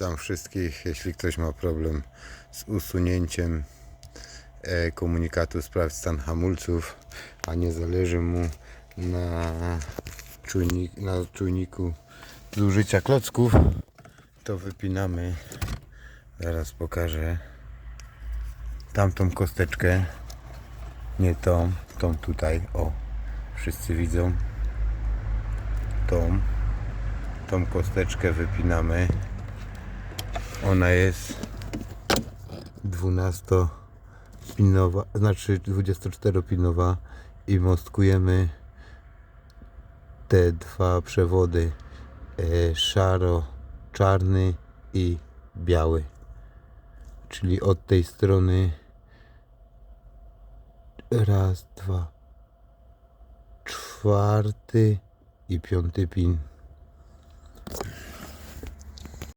Witam wszystkich. Jeśli ktoś ma problem z usunięciem e, komunikatu sprawdź stan hamulców, a nie zależy mu na, czujnik, na czujniku zużycia klocków, to wypinamy. Zaraz pokażę tamtą kosteczkę. Nie tą, tą tutaj. O, wszyscy widzą. Tą tą kosteczkę wypinamy. Ona jest 12 pinowa, znaczy 24 pinowa i mostkujemy te dwa przewody e, szaro czarny i biały. Czyli od tej strony raz, dwa czwarty i piąty pin